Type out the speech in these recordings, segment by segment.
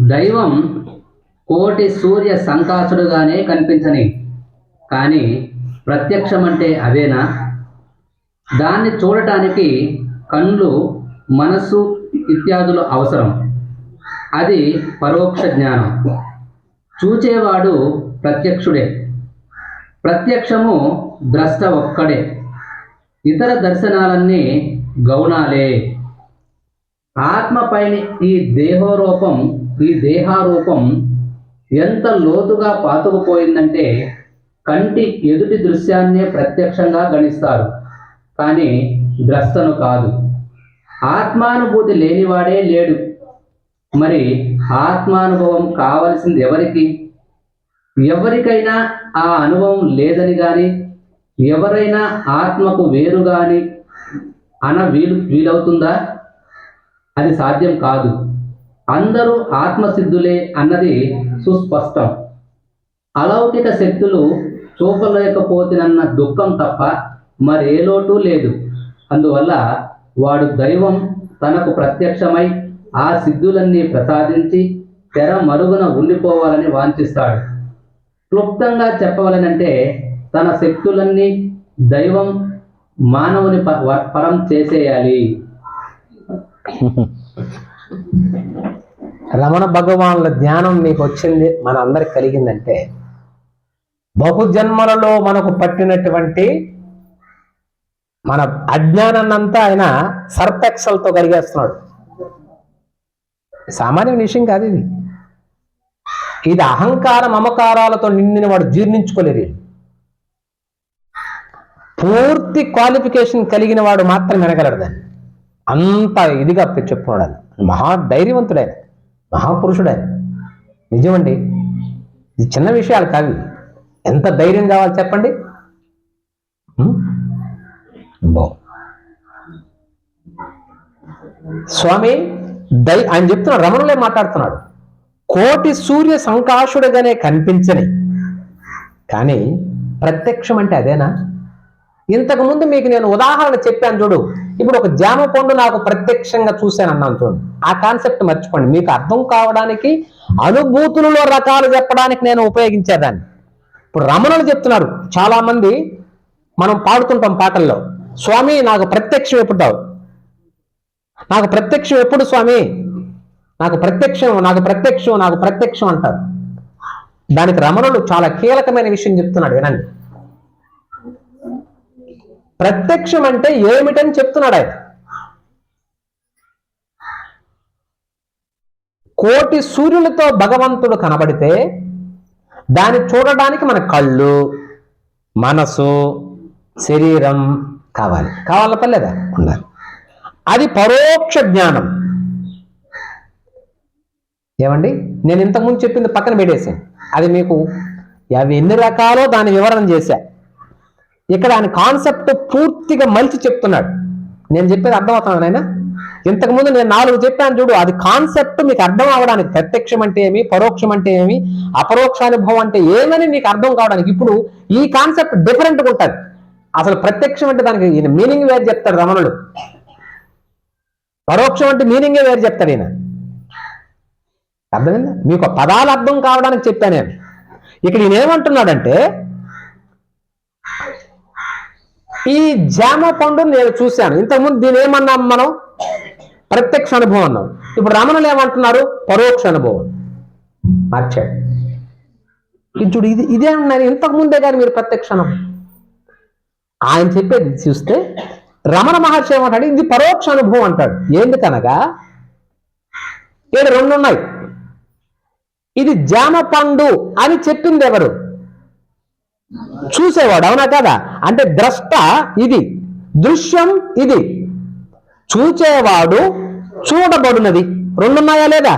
దైవం కోటి సూర్య సంకాసుడుగానే కనిపించని కానీ ప్రత్యక్షం అంటే అదేనా దాన్ని చూడటానికి కళ్ళు మనస్సు ఇత్యాదులు అవసరం. అది పరోక్ష జ్ఞానం. చూచేవాడు ప్రత్యక్షుడే. ప్రత్యక్షము ద్రష్ట ఒక్కడే. ఇతర దర్శనాలన్నీ గౌణాలే. ఆత్మపైని ఈ దేహరూపం ఈ దేహారూపం ఎంత లోతుగా పాతుకుపోయిందంటే కంటి ఎదుటి దృశ్యాన్నే ప్రత్యక్షంగా గణిస్తారు. కానీ ద్రష్టను కాదు. ఆత్మానుభూతి లేనివాడే లేడు. మరి ఆత్మానుభవం కావలసింది ఎవరికి? ఎవరికైనా ఆ అనుభవం లేదని కానీ ఎవరైనా ఆత్మకు వేరు కానీ అన వీలు వీలవుతుందా? అది సాధ్యం కాదు. అందరూ ఆత్మసిద్ధులే అన్నది సుస్పష్టం. అలౌకిక శక్తులు చూపలేకపోతేనన్న దుఃఖం తప్ప మరే లోటు లేదు. అందువల్ల వాడు దైవం తనకు ప్రత్యక్షమై ఆ సిద్ధులన్నీ ప్రసాదించి తెర మరుగున ఉండిపోవాలని వాంఛిస్తాడు. క్లుప్తంగా చెప్పవలనంటే తన శక్తులన్నీ దైవం మానవుని ప- పరం చేసేయాలి. రమణ భగవానుల ధ్యానం నీకు వచ్చింది మన అందరికి కలిగిందంటే బహుజన్మలలో మనకు పట్టినటువంటి మన అజ్ఞానాన్నంతా ఆయన సర్పెక్సల్తో కలిగేస్తున్నాడు సామాన్య విషయం కాదు ఇది. ఇది అహంకార మమకారాలతో నిండిన వాడు జీర్ణించుకోలేరు పూర్తి క్వాలిఫికేషన్ కలిగిన వాడు మాత్రం వినగలడు దాన్ని. అంత ఇదిగా చెప్పుకున్నాడు మహా ధైర్యవంతుడైన మహాపురుషుడే. నిజమండి ఇది చిన్న విషయాలు కావి ఎంత ధైర్యం కావాలి చెప్పండి? బో. స్వామి దై ఆయన చెప్తున్న రమణులే మాట్లాడుతున్నాడు. కోటి సూర్య సంకాశుడుగానే కనిపించని. కానీ ప్రత్యక్షం అంటే అదేనా ఇంతకుముందు మీకు నేను ఉదాహరణ చెప్పాను చూడు. ఇప్పుడు ఒక జామ పండు నాకు ప్రత్యక్షంగా చూశాను అన్నాను చూడు. ఆ కాన్సెప్ట్ మర్చిపోండి. మీకు అర్థం కావడానికి అనుభూతులలో రకాలు చెప్పడానికి నేను ఉపయోగించేదాన్ని. ఇప్పుడు రమణులు చెప్తున్నారు. చాలా మంది మనం పాడుతుంటాం పాటల్లో స్వామి నాకు ప్రత్యక్షం ఎప్పుడు నాకు ప్రత్యక్షం ఎప్పుడు స్వామి? నాకు ప్రత్యక్షం నాకు ప్రత్యక్షం నాకు ప్రత్యక్షం అంటారు. దానికి రమణుడు చాలా కీలకమైన విషయం చెప్తున్నాడు వినండి. ప్రత్యక్షం అంటే ఏమిటని చెప్తున్నాడు ఆయన. కోటి సూర్యులతో భగవంతుడు కనబడితే దాన్ని చూడడానికి మన కళ్ళు మనసు శరీరం కావాలి. కావాల పర్లేదా ఉండాలి. అది పరోక్ష జ్ఞానం. ఏమండి? నేను ఇంతకుముందు చెప్పింది పక్కన పెట్టేసాను అది మీకు అవి ఎన్ని రకాలో దాని వివరణ చేశా. ఇక్కడ ఆయన కాన్సెప్ట్ పూర్తిగా మలిచి చెప్తున్నాడు. నేను చెప్పేది అర్థమవుతున్నాను ఆయన ఇంతకుముందు నేను నాలుగు చెప్పాను చూడు అది కాన్సెప్ట్ మీకు అర్థం అవడానికి ప్రత్యక్షం అంటే ఏమి పరోక్షం అంటే ఏమి అపరోక్షానుభవం అంటే ఏమని నీకు అర్థం కావడానికి ఇప్పుడు ఈ కాన్సెప్ట్ డిఫరెంట్గా ఉంటుంది. అసలు ప్రత్యక్షం అంటే దానికి ఈయన మీనింగ్ వేరు చెప్తాడు రమణుడు. పరోక్షం అంటే మీనింగే వేరు చెప్తాడు ఈయన. అర్థమైందా? మీకు పదాలు అర్థం కావడానికి చెప్పాను నేను. ఇక్కడ ఈయనేమంటున్నాడంటే ఈ జామ పండు నేను చూశాను. ఇంతకుముందు దీని ఏమన్నాం మనం? ప్రత్యక్ష అనుభవం అన్నాం. ఇప్పుడు రమణులు ఏమంటున్నారు? పరోక్ష అనుభవం. మార్చాడు. చూడు ఇది ఇదే అన్నారు. ఇంతకు ముందే కానీ మీరు ప్రత్యక్ష అనుభవం ఆయన చెప్పేది చూస్తే రమణ మహర్షి ఏమంటాడు? ఇది పరోక్ష అనుభవం అంటాడు. ఎందుకనగా ఇక్కడ రెండు ఉన్నాయి. ఇది జామ పండు అని చెప్పింది ఎవరు? చూసేవాడు అవునా కదా? అంటే ద్రష్ట ఇది దృశ్యం ఇది. చూచేవాడు చూడబడినది. రెండున్నాయా లేదా?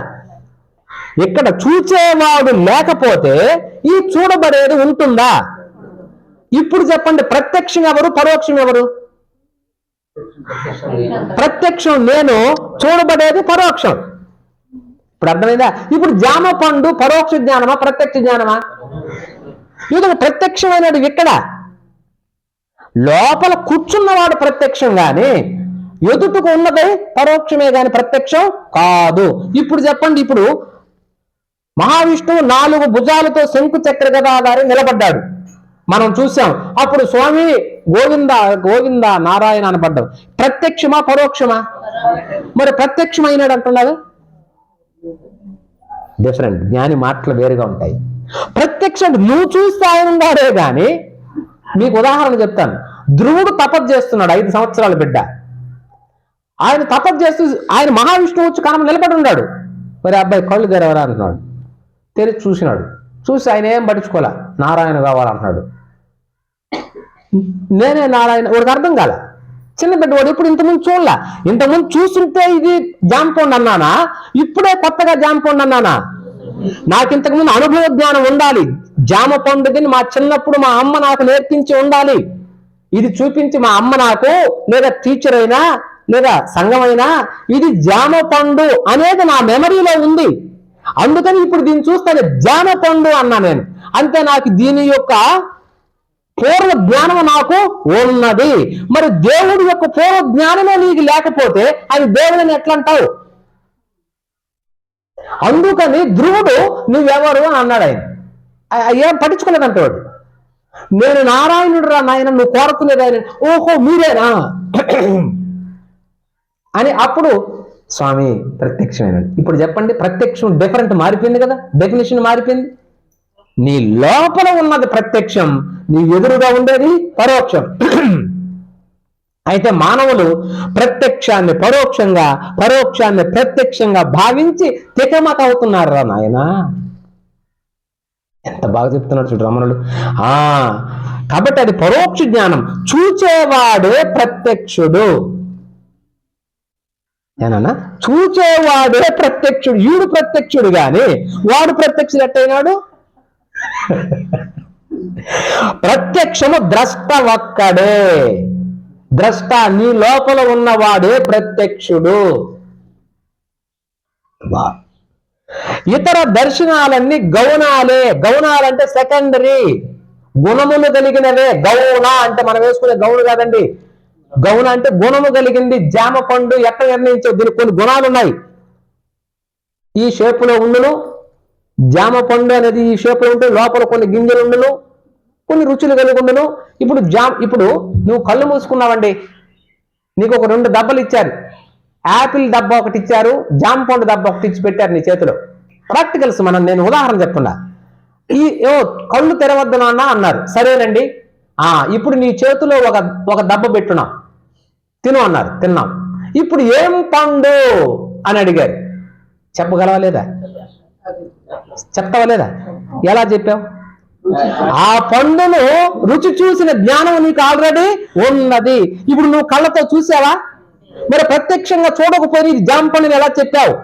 ఇక్కడ చూచేవాడు లేకపోతే ఈ చూడబడేది ఉంటుందా? ఇప్పుడు చెప్పండి ప్రత్యక్షం ఎవరు పరోక్షం ఎవరు? ప్రత్యక్షం నేను చూడబడేది పరోక్షం. ఇప్పుడు అర్థమైందా? ఇప్పుడు జామ పండు పరోక్ష జ్ఞానమా ప్రత్యక్ష జ్ఞానమా? ఇది ప్రత్యక్షమైనది ఇక్కడ. లోపల కూర్చున్నవాడు ప్రత్యక్షం కానీ ఎదుటకు ఉన్నదే పరోక్షమే గాని ప్రత్యక్షం కాదు. ఇప్పుడు చెప్పండి ఇప్పుడు మహావిష్ణువు నాలుగు భుజాలతో శంకు చక్ర గదాధారి నిలబడ్డాడు. మనం చూసాం అప్పుడు స్వామి గోవింద గోవింద నారాయణ అనబడ్డాడు. ప్రత్యక్షమా పరోక్షమా? మరి ప్రత్యక్షమైనాడు అంటున్నాడు డిఫరెంట్ జ్ఞాని మాటలు వేరుగా ఉంటాయి. ప్రత్యక్షం నువ్వు చూస్తే ఆయన ఉన్నాడే గాని మీకు ఉదాహరణ చెప్తాను. ధ్రువుడు తపస్సు చేస్తున్నాడు ఐదు సంవత్సరాల బిడ్డ. ఆయన తపస్సు చేస్తూ ఆయన మహావిష్ణువు వచ్చి కనం నిలబడి ఉన్నాడు. మరి అబ్బాయి కళ్ళు తెరవరా అంటున్నాడు. తెరిచి చూసినాడు. చూసి ఆయన ఏం పట్టించుకోలే. నారాయణ కావాలంటున్నాడు నేనే నారాయణ వాడికి అర్థం కాల. చిన్న బిడ్డ వాడు ఇప్పుడు ఇంతకుముందు చూడలా. ఇంతకుముందు చూస్తుంటే ఇది జాంపండు అన్నానా? ఇప్పుడే కొత్తగా జాంపండు అన్నానా? నాకు ఇంతకుముందు అనుభవ జ్ఞానం ఉండాలి. జామ పండుగని మా చిన్నప్పుడు మా అమ్మ నాకు నేర్పించి ఉండాలి. ఇది చూపించి మా అమ్మ నాకు లేదా టీచర్ అయినా లేదా సంఘమైనా ఇది జామ పండు అనేది నా మెమరీలో ఉంది. అందుకని ఇప్పుడు దీన్ని చూస్తాను జామ పండు అన్నా నేను. అంతే నాకు దీని యొక్క పూర్వ జ్ఞానం నాకు ఉన్నది. మరి దేవుడి యొక్క పూర్వ జ్ఞానమే నీకు లేకపోతే అది దేవుడిని ఎట్లా అంటావు అందుకని ధ్రువుడు నువ్వెవరు అని అన్నాడు ఆయన. ఏం పట్టించుకోలేదంటాడు నేను నారాయణుడు రా నాయన నువ్వు కోరుకునేది ఆయన. ఓహో మీరేనా? అని అప్పుడు స్వామి ప్రత్యక్షమైన ఇప్పుడు చెప్పండి ప్రత్యక్షం డిఫరెంట్ మారిపోయింది కదా? డెఫినేషన్ మారిపోయింది? నీ లోపల ఉన్నది ప్రత్యక్షం నీ ఎదురుగా ఉండేది పరోక్షం. అయితే మానవులు ప్రత్యక్షాన్ని పరోక్షంగా పరోక్షాన్ని ప్రత్యక్షంగా భావించి తికమక అవుతున్నారు రా నాయనా? ఎంత బాగా చెప్తున్నాడు చూడు రమణుడు ఆ కాబట్టి అది పరోక్ష జ్ఞానం. చూచేవాడే ప్రత్యక్షుడు. ఏనా చూచేవాడే ప్రత్యక్షుడు ఈడు ప్రత్యక్షుడు గాని వాడు ప్రత్యక్షుడు ఎట్టయినాడు? ప్రత్యక్షము ద్రష్ట ఒక్కడే ద్రష్ట నీ లోపల ఉన్నవాడే ప్రత్యక్షుడు. ఇతర దర్శనాలన్నీ గౌనాలే గౌనాలంటే సెకండరీ. గుణములు కలిగినవే. గౌన అంటే మనం వేసుకునే గౌను కాదండి. గౌన అంటే గుణము కలిగింది. జామ పండు ఎక్కడ నిర్ణయించవు దీనికి కొన్ని గుణాలు ఉన్నాయి. ఈ షేపులో ఉండును. జామ పండు అనేది ఈ షేపులో ఉంటే లోపల కొన్ని గింజలు ఉండును. కొన్ని రుచులు కలిగి ఉండును. ఇప్పుడు జామ్ ఇప్పుడు నువ్వు కళ్ళు మూసుకున్నావండి. నీకు ఒక రెండు దెబ్బలు ఇచ్చారు. యాపిల్ డబ్బా ఒకటి ఇచ్చారు. జామ పండు డబ్బా ఒకటి ఇచ్చి పెట్టారు నీ చేతిలో. ప్రాక్టికల్స్ మనం నేను ఉదాహరణ చెప్తున్నా. ఈ ఏవో కళ్ళు తెరవద్దు నాన్న అన్నారు. సరేనండి. ఇప్పుడు నీ చేతిలో ఒక ఒక దెబ్బ పెట్టున్నాం. తిను అన్నారు తిన్నాం. ఇప్పుడు ఏం పండు? అని అడిగారు చెప్పగలవా లేదా? చెప్తావా లేదా? ఎలా చెప్పావు? ఆ పండును రుచి చూసిన జ్ఞానం నీకు ఆల్రెడీ ఉన్నది. ఇప్పుడు నువ్వు కళ్ళతో చూసావా? మరి ప్రత్యక్షంగా చూడకపోయి ఇది జామ పండుని ఎలా చెప్పావు?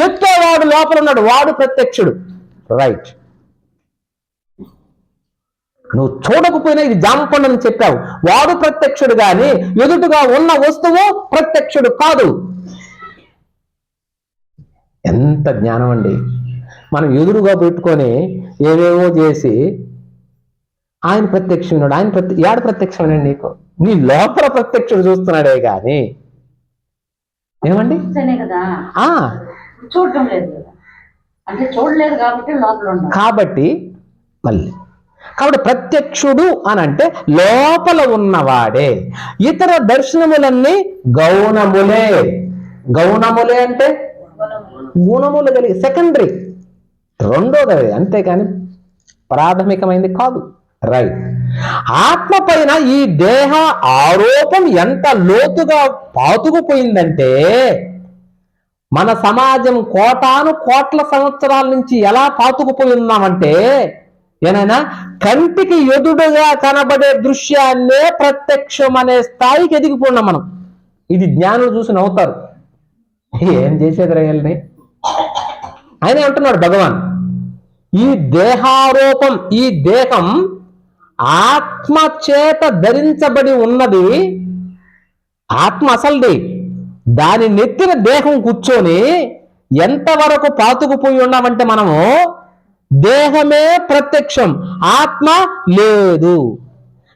చెప్పేవాడు లోపల ఉన్నాడు వాడు ప్రత్యక్షుడు. రైట్ నువ్వు చూడకపోయినా ఇది అని చెప్పావు. వాడు ప్రత్యక్షుడు గాని ఎదుటిగా ఉన్న వస్తువు ప్రత్యక్షుడు కాదు. ఎంత జ్ఞానం అండి. మనం ఎదురుగా పెట్టుకొని ఏవేవో చేసి ఆయన ప్రత్యక్షమైనాడు ఆయన ప్రత్య యాడు ప్రత్యక్షమైనాడు నీకు? నీ లోపల ప్రత్యక్షుడు చూస్తున్నాడే గాని. ఏమండి? చూడటం లేదు అంటే చూడలేదు కాబట్టి లోపల కాబట్టి మళ్ళీ కాబట్టి ప్రత్యక్షుడు అని అంటే లోపల ఉన్నవాడే. ఇతర దర్శనములన్నీ గౌణములే. గౌణములే అంటే? గుణములు కలిగి సెకండరీ రెండోది అంతేకాని ప్రాథమికమైంది కాదు. రైట్ ఆత్మ పైన ఈ దేహ ఆరోపం ఎంత లోతుగా పాతుకుపోయిందంటే మన సమాజం కోటాను కోట్ల సంవత్సరాల నుంచి ఎలా పాతుకుపోయి ఉన్నామంటే ఏనైనా కంటికి ఎదుడుగా కనబడే దృశ్యాన్నే ప్రత్యక్షం అనే స్థాయికి ఎదిగిపోయినాం మనం. ఇది జ్ఞానులు చూసి నవ్వుతారు. ఏం చేసేది రైల్ని ఆయన అంటున్నాడు భగవాన్. ఈ దేహారూపం ఈ దేహం ఆత్మ చేత ధరించబడి ఉన్నది ఆత్మ అసలుది. దాని నెత్తిన దేహం కూర్చొని ఎంతవరకు పాతుకుపోయి ఉన్నామంటే మనము దేహమే ప్రత్యక్షం ఆత్మ లేదు.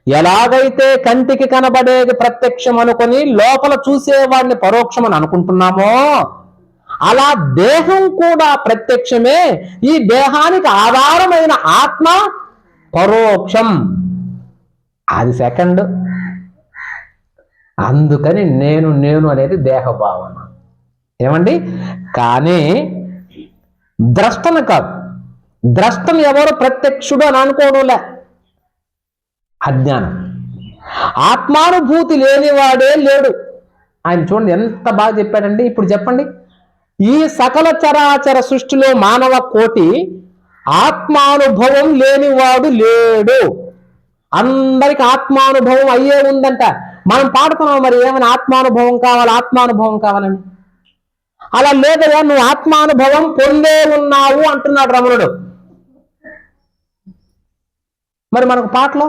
ఎలాగైతే కంటికి కనబడేది ప్రత్యక్షం అనుకొని లోపల చూసేవాడిని పరోక్షం అని అనుకుంటున్నామో అలా దేహం కూడా ప్రత్యక్షమే ఈ దేహానికి ఆధారమైన ఆత్మ పరోక్షం. అది సెకండ్. అందుకని నేను నేను అనేది దేహ భావన ఏమండి? కానీ ద్రష్టను కాదు. ద్రష్టం ఎవరు ప్రత్యక్షుడు అని అనుకోవడంలే అజ్ఞానం. ఆత్మానుభూతి లేనివాడే లేడు. ఆయన చూడండి ఎంత బాగా చెప్పాడండి. ఇప్పుడు చెప్పండి. ఈ సకల చరాచర సృష్టిలో మానవ కోటి ఆత్మానుభవం లేనివాడు లేడు. అందరికి ఆత్మానుభవం అయ్యే ఉందంట. మనం పాడుతున్నాం మరి ఏమైనా ఆత్మానుభవం కావాలి? ఆత్మానుభవం కావాలని అలా లేదయ్యా నువ్వు ఆత్మానుభవం పొందే ఉన్నావు అంటున్నాడు రమణుడు. మరి మనకు పాటలో?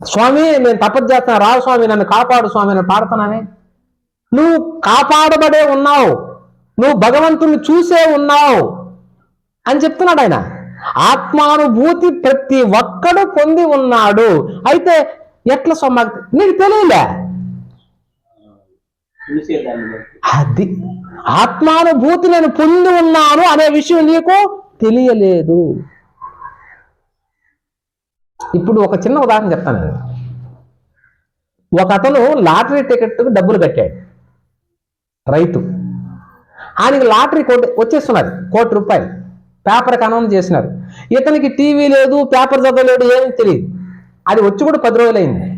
స్వామి నేను తపస్సు చేస్తాను. రావు స్వామి నన్ను కాపాడు స్వామి నేను పాడుతున్నానే నువ్వు కాపాడబడే ఉన్నావు. నువ్వు భగవంతుని చూసే ఉన్నావు అని చెప్తున్నాడు ఆయన. ఆత్మానుభూతి ప్రతి ఒక్కడు పొంది ఉన్నాడు. అయితే ఎట్లా సొమ్మ నీకు తెలియలే? అది ఆత్మానుభూతి నేను పొంది ఉన్నాను అనే విషయం నీకు తెలియలేదు. ఇప్పుడు ఒక చిన్న ఉదాహరణ చెప్తాను నేను. ఒక అతను లాటరీ టికెట్కు డబ్బులు కట్టాడు. రైతు. ఆయనకి లాటరీ కోటి వచ్చేస్తున్నది కోటి రూపాయలు. పేపర్కి అనౌన్స్ చేసినారు. ఇతనికి టీవీ లేదు పేపర్ చదవలేడు ఏమీ తెలియదు. అది వచ్చి కూడా పది రోజులైంది.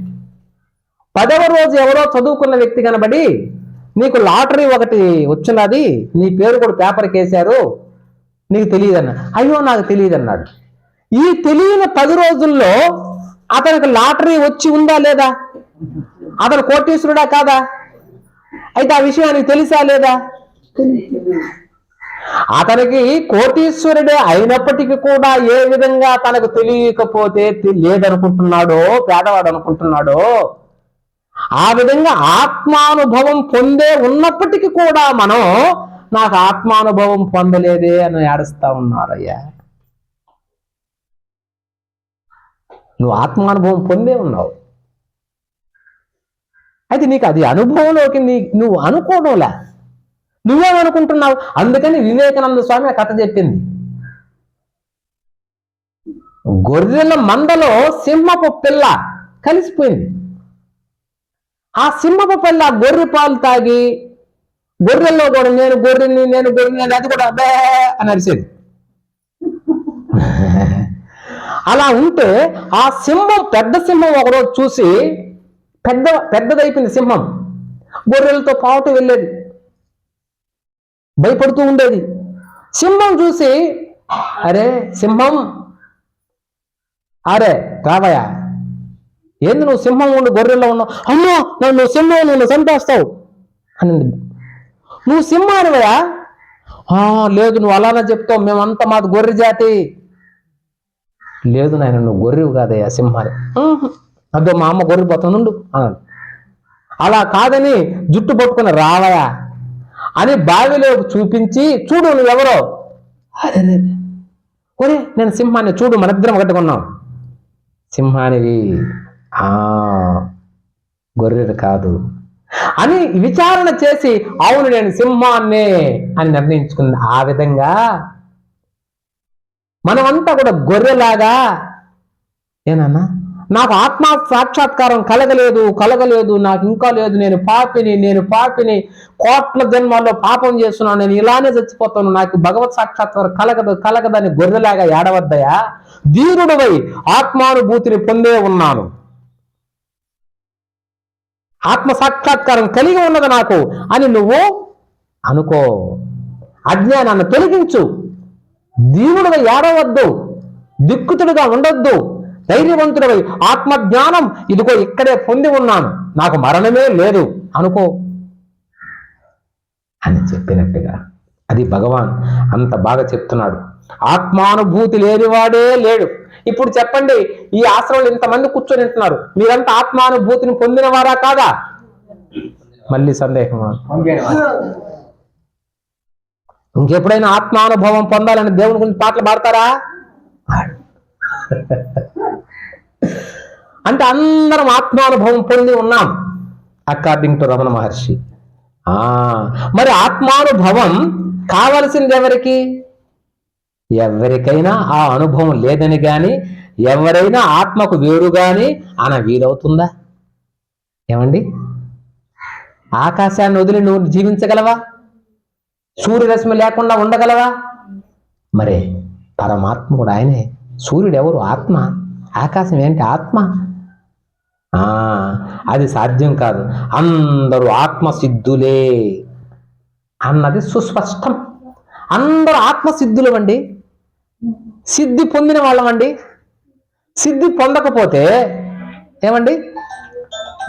పదవ రోజు ఎవరో చదువుకున్న వ్యక్తి కనబడి నీకు లాటరీ ఒకటి వచ్చినది నీ పేరు కూడా పేపర్కి వేశారు నీకు తెలియదన్న అయ్యో నాకు తెలియదు అన్నాడు ఈ తెలియని పది రోజుల్లో అతనికి లాటరీ వచ్చి ఉందా లేదా? అతను కోటీశ్వరుడా కాదా? అయితే ఆ విషయానికి తెలుసా లేదా? అతనికి కోటీశ్వరుడే అయినప్పటికీ కూడా ఏ విధంగా తనకు తెలియకపోతే లేదనుకుంటున్నాడో పేదవాడు అనుకుంటున్నాడో ఆ విధంగా ఆత్మానుభవం పొందే ఉన్నప్పటికీ కూడా మనం నాకు ఆత్మానుభవం పొందలేదే అని ఏడుస్తా ఉన్నారయ్యా. నువ్వు ఆత్మానుభవం పొందే ఉన్నావు. అయితే నీకు అది అనుభవంలోకి నీ నువ్వు అనుకోవడంలా. నువ్వేమనుకుంటున్నావు అందుకని వివేకానంద స్వామి ఆ కథ చెప్పింది. గొర్రెల మందలో సింహపు పిల్ల కలిసిపోయింది. ఆ సింహపు పిల్ల గొర్రె పాలు తాగి గొర్రెల్లో కూడా నేను గొర్రెని నేను గొర్రెని అది కూడా బే అని అరిసేది. అలా ఉంటే ఆ సింహం పెద్ద సింహం ఒకరోజు చూసి పెద్ద పెద్దదైపోయింది సింహం. గొర్రెలతో పాటు వెళ్ళేది. భయపడుతూ ఉండేది. సింహం చూసి అరే సింహం అరే రావయా ఏంది నువ్వు సింహం ఉండి గొర్రెల్లో ఉన్నావు? అమ్మో నన్ను నువ్వు సింహం నువ్వు చంపేస్తావు అనింది. నువ్వు సింహానివయా "ఆ, లేదు నువ్వు అలానే చెప్తావు. మేమంతా మాది గొర్రె జాతి. లేదు నాయన నువ్వు గొర్రెవు కాదయ్యా "ఉహు, అదో మా అమ్మ గొర్రె పోతుండు అన్నాడు. అలా కాదని జుట్టు పట్టుకుని రావయా అని బావిలో చూపించి చూడు నువ్వెవరో అరే రే, రే. ఒరే నేను సింహాన్ని చూడు మన ఇద్దరం కట్టుకున్నాం సింహానివి ఆ గొర్రెలు కాదు అని విచారణ చేసి అవును నేను సింహాన్నే అని నిర్ణయించుకుంది ఆ విధంగా మనమంతా కూడా గొర్రెలాగా. ఏనన్నా? నాకు ఆత్మ సాక్షాత్కారం కలగలేదు కలగలేదు నాకు ఇంకా లేదు నేను పాపిని నేను పాపిని కోట్ల జన్మాల్లో పాపం చేస్తున్నాను నేను ఇలానే చచ్చిపోతాను నాకు భగవత్ సాక్షాత్కారం కలగదు కలగదని గొర్రెలాగా ఏడవద్దయా? ధీరుడువై ఆత్మానుభూతిని పొందే ఉన్నాను. ఆత్మ సాక్షాత్కారం కలిగి ఉన్నది నాకు అని నువ్వు అనుకో. అజ్ఞానాన్ని తొలగించు. దీవుడుగా ఏడవద్దు దిక్కుతుడుగా ఉండొద్దు ధైర్యవంతుడవై ఆత్మజ్ఞానం ఇదిగో ఇక్కడే పొంది ఉన్నాను నాకు మరణమే లేదు అనుకో. అని చెప్పినట్టుగా అది భగవాన్ అంత బాగా చెప్తున్నాడు. ఆత్మానుభూతి లేనివాడే లేడు. ఇప్పుడు చెప్పండి ఈ ఆశ్రమంలో ఇంతమంది కూర్చొని ఉంటున్నారు మీరంతా ఆత్మానుభూతిని పొందినవారా కాదా? మళ్ళీ సందేహమా? ఇంకెప్పుడైనా ఆత్మానుభవం పొందాలని దేవుని గురించి పాటలు పాడతారా? అంటే అందరం ఆత్మానుభవం పొంది ఉన్నాం అకార్డింగ్ టు రమణ మహర్షి. ఆ మరి ఆత్మానుభవం కావలసింది ఎవరికి? ఎవరికైనా ఆ అనుభవం లేదని కానీ ఎవరైనా ఆత్మకు వేరు కానీ అన వీలవుతుందా ఏమండి? ఆకాశాన్ని వదిలి నువ్వు జీవించగలవా? సూర్యరశ్మి లేకుండా ఉండగలవా? మరే పరమాత్ముడు ఆయనే. సూర్యుడు ఎవరు ఆత్మ. ఆకాశం ఏంటి? ఆత్మ. ఆ అది సాధ్యం కాదు. అందరూ ఆత్మసిద్ధులే అన్నది సుస్పష్టం. అందరూ ఆత్మసిద్ధులు అండి సిద్ధి పొందిన వాళ్ళమండి. సిద్ధి పొందకపోతే ఏమండి?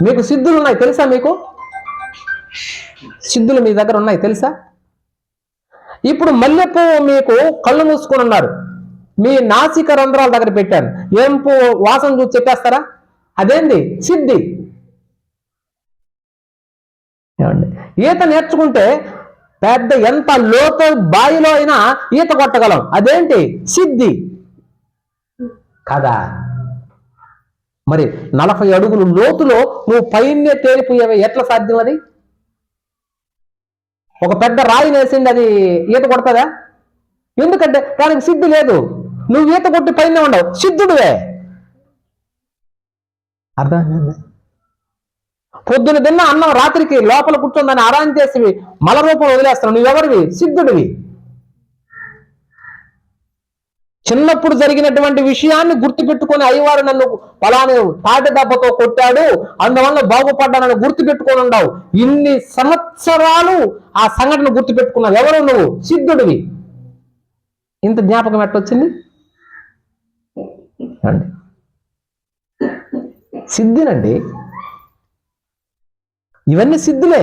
మీకు సిద్ధులు ఉన్నాయి తెలుసా మీకు? సిద్ధులు మీ దగ్గర ఉన్నాయి తెలుసా? ఇప్పుడు మల్లెపూ మీకు కళ్ళు మూసుకొని ఉన్నారు. మీ నాసిక రంధ్రాల దగ్గర పెట్టాను. ఏం పూ వాసన చూసి చెప్పేస్తారా? అదేంది? సిద్ధి ఈత నేర్చుకుంటే పెద్ద ఎంత లోతు బావిలో అయినా ఈత కొట్టగలం. అదేంటి? సిద్ధి కదా. మరి నలభై అడుగులు లోతులో నువ్వు పైనే తేలిపోయేవి ఎట్లా సాధ్యం అది? ఒక పెద్ద రాయి వేసిండి అది ఈత కొడతదా? ఎందుకంటే దానికి సిద్ధి లేదు. నువ్వు ఈత కొట్టి పైన ఉండవు. సిద్ధుడువే. అర్థమైందా పొద్దున తిన్న అన్నం రాత్రికి లోపల కూర్చొని ఆరాం చేసి మల రూపం వదిలేస్తున్నావు. నువ్వెవరివి? సిద్ధుడివి. చిన్నప్పుడు జరిగినటువంటి విషయాన్ని గుర్తుపెట్టుకొని అయ్యవారు నన్ను పలాని తాటి దెబ్బతో కొట్టాడు. అందువల్ల బాగుపడ్డానని గుర్తుపెట్టుకొని ఉండవు. ఇన్ని సంవత్సరాలు ఆ సంఘటన గుర్తుపెట్టుకున్నావు. ఎవరు నువ్వు? సిద్ధుడివి. ఇంత జ్ఞాపకం ఎట్టొచ్చింది సిద్ధినండి. ఇవన్నీ సిద్ధులే.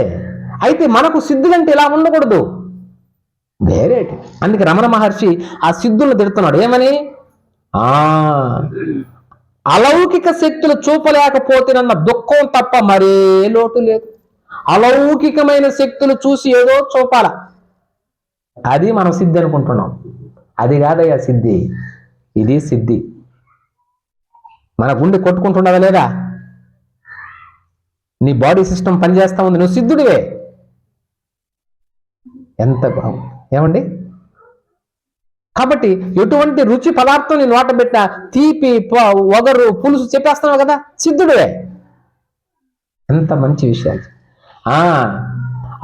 అయితే మనకు సిద్ధులంటే ఇలా ఉండకూడదు. వేరేటి అందుకే రమణ మహర్షి ఆ సిద్ధులను తిడుతున్నాడు. ఏమని? ఆ అలౌకిక శక్తులు చూపలేకపోతేనన్న దుఃఖం తప్ప మరే లోటు లేదు. అలౌకికమైన శక్తులు చూసి ఏదో చూపాల. అది మనం సిద్ధి అనుకుంటున్నాం. అది కాదయ్యా సిద్ధి. ఇది సిద్ధి. మన గుండె కొట్టుకుంటున్నదా లేదా? నీ బాడీ సిస్టమ్ పనిచేస్తా ఉంది. నువ్వు సిద్ధుడివే. ఎంత బాగు ఏమండి? కాబట్టి ఎటువంటి రుచి పదార్థం నేను నోట పెట్టినా తీపి ప- వగరు పులుసు చెప్పేస్తున్నావు కదా సిద్ధుడే. ఎంత మంచి విషయాలు ఆ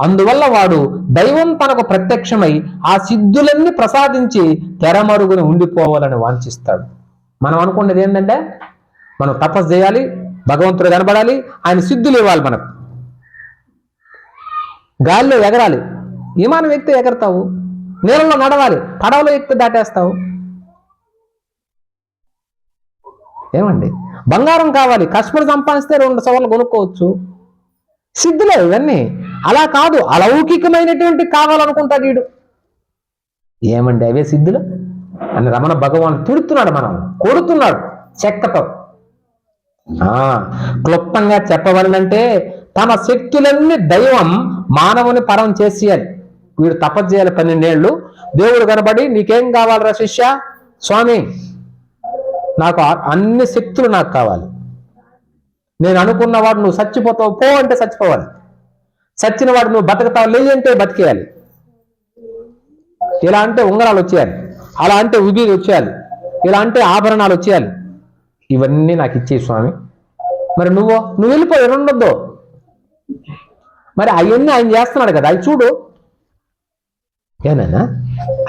అందువల్ల వాడు దైవం తనకు ప్రత్యక్షమై ఆ సిద్ధులన్నీ ప్రసాదించి తెరమరుగున ఉండిపోవాలని వాంఛిస్తాడు. మనం అనుకున్నది ఏంటంటే మనం తపస్సు చేయాలి భగవంతుడు కనబడాలి ఆయన సిద్ధులు ఇవ్వాలి మనకు. గాలిలో ఎగరాలి. విమానం ఎక్కితే ఎగరతావు? నీళ్ళలో నడవాలి. పడవలో ఎక్కితే దాటేస్తావు? ఏమండి? బంగారం కావాలి. కష్టపడి సంపాదిస్తే రెండు సవర్లు కొనుక్కోవచ్చు. సిద్ధులే ఇవన్నీ. అలా కాదు. అలౌకికమైనటువంటి కావాలనుకుంటాడు వీడు. ఏమండి అవే సిద్ధులు? అని రమణ భగవాన్ తిడుతున్నాడు మనం కొడుతున్నాడు. చెక్కతో క్లుప్తంగా చెప్పవలనంటే తన శక్తులన్నీ దైవం మానవుని పరం చేసేయాలి. వీడు తపస్సు చేయాలి పన్నెండేళ్ళు. దేవుడు కనబడి నీకేం కావాలరా శిష్య? స్వామి నాకు అన్ని శక్తులు నాకు కావాలి. నేను అనుకున్నవాడు నువ్వు చచ్చిపోతావు పో అంటే చచ్చిపోవాలి. చచ్చిన వాడు నువ్వు బతకతావు లేదు అంటే బతికేయాలి. ఇలా అంటే ఉంగరాలు వచ్చేయాలి. అలా అంటే ఉబీలు వచ్చేయాలి. ఇలా అంటే ఆభరణాలు వచ్చేయాలి. ఇవన్నీ నాకు ఇచ్చే స్వామి. మరి నువ్వు నువ్వు వెళ్ళిపోయి ఉండొద్దు మరి అవన్నీ ఆయన చేస్తున్నాడు కదా. అవి చూడు ఏనైనా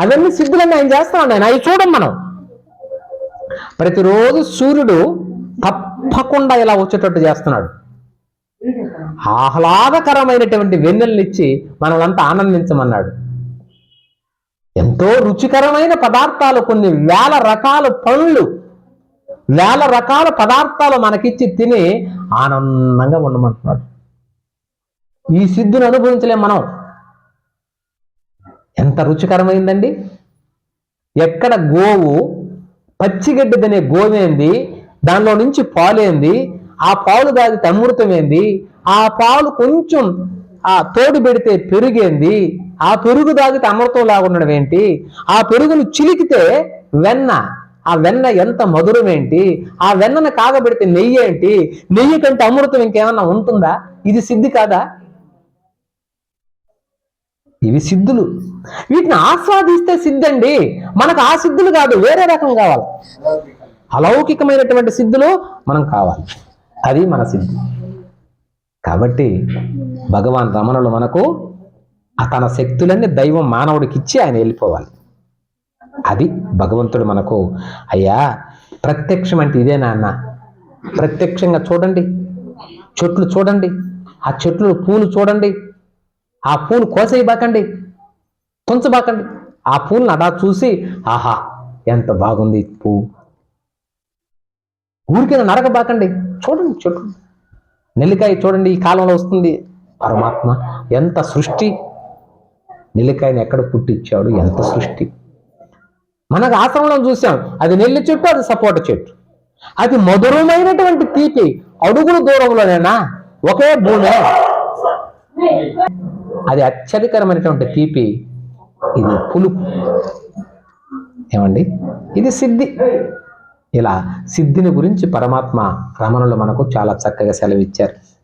అవన్నీ సిద్ధులన్నీ ఆయన చేస్తా ఆయన అవి చూడం మనం. ప్రతిరోజు సూర్యుడు తప్పకుండా ఇలా వచ్చేటట్టు చేస్తున్నాడు. ఆహ్లాదకరమైనటువంటి వెన్నెలనిచ్చి మనలంతా ఆనందించమన్నాడు. ఎంతో రుచికరమైన పదార్థాలు కొన్ని వేల రకాల పళ్ళు వేల రకాల పదార్థాలు మనకిచ్చి తిని ఆనందంగా ఉండమంటున్నాడు. ఈ సిద్ధిని అనుభవించలేం మనం. ఎంత రుచికరమైందండి? ఎక్కడ గోవు పచ్చిగడ్డి తినే గోవేంది? దానిలో నుంచి పాలేంది? ఆ పాలు తాగితే అమృతమేంది? ఆ పాలు కొంచెం ఆ తోడు పెడితే పెరుగేంది? ఆ పెరుగు తాగితే అమృతం లాగా ఏంటి? ఆ పెరుగును చిలికితే వెన్న. ఆ వెన్న ఎంత మధురం ఏంటి? ఆ వెన్నను కాగబెడితే నెయ్యి ఏంటి నెయ్యి కంటే అమృతం ఇంకేమన్నా ఉంటుందా? ఇది సిద్ధి కాదా? ఇవి సిద్ధులు. వీటిని ఆస్వాదిస్తే సిద్ధండి. మనకు ఆ సిద్ధులు కాదు వేరే రకం కావాలి. అలౌకికమైనటువంటి సిద్ధులు మనం కావాలి. అది మన సిద్ధి. కాబట్టి భగవాన్ రమణులు మనకు ఆ తన శక్తులన్నీ దైవం మానవుడికి ఇచ్చి ఆయన వెళ్ళిపోవాలి. అది భగవంతుడు మనకు అయ్యా ప్రత్యక్షం అంటే ఇదేనా అన్న ప్రత్యక్షంగా చూడండి. చెట్లు చూడండి. ఆ చెట్లు పూలు చూడండి. ఆ పూలు కోసేయబాకండి. తుంచబాకండి. ఆ పూలను అలా చూసి ఆహా ఎంత బాగుంది పూ పువ్వు. ఊరికే నరకబాకండి. చూడండి చెట్టు నెల్లికాయ చూడండి ఈ కాలంలో వస్తుంది. పరమాత్మ ఎంత సృష్టి. నెల్లికాయని ఎక్కడ పుట్టించాడు? ఎంత సృష్టి. మనకు ఆశ్రమంలో చూసాం అది నెల్లి చెట్టు అది సపోటా చెట్టు. అది మధురమైనటువంటి తీపి. అడుగుల దూరంలోనేనా? ఒకే భూమే. అది అత్యధికరమైనటువంటి తీపి. ఇది పులుపు. ఏమండి? ఇది సిద్ధి. ఇలా సిద్ధిని గురించి పరమాత్మ రమణులు మనకు చాలా చక్కగా సెలవిచ్చారు.